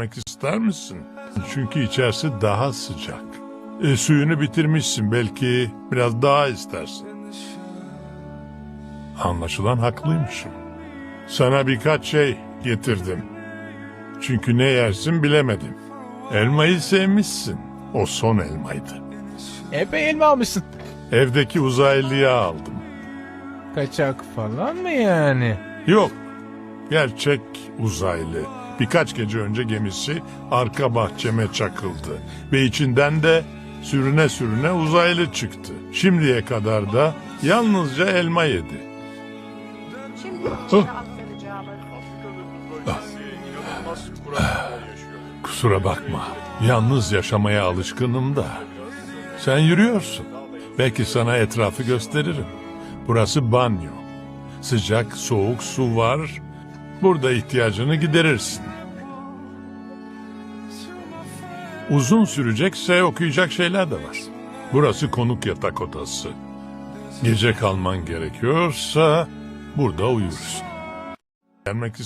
Gitmek ister misin? Çünkü içerisi daha sıcak. E, suyunu bitirmişsin belki biraz daha istersin. Anlaşılan haklıymışım. Sana birkaç şey getirdim. Çünkü ne yersin bilemedim. Elmayı sevmişsin. O son elmaydı. Epey elma almışsın. Evdeki uzaylıya aldım. Kaçak falan mı yani? Yok. Gerçek uzaylı. Birkaç gece önce gemisi arka bahçeme çakıldı. Ve içinden de sürüne sürüne uzaylı çıktı. Şimdiye kadar da yalnızca elma yedi. Şimdi içeri aktaracağımız Kusura bakma. Yalnız yaşamaya alışkınım da. Sen yürüyorsun. Belki sana etrafı gösteririm. Burası banyo. Sıcak, soğuk su var. Burada ihtiyacını giderirsin. Uzun sürecekse okuyacak şeyler de var. Burası konuk yatak odası. Gece kalman gerekiyorsa burada uyursun. Gelmek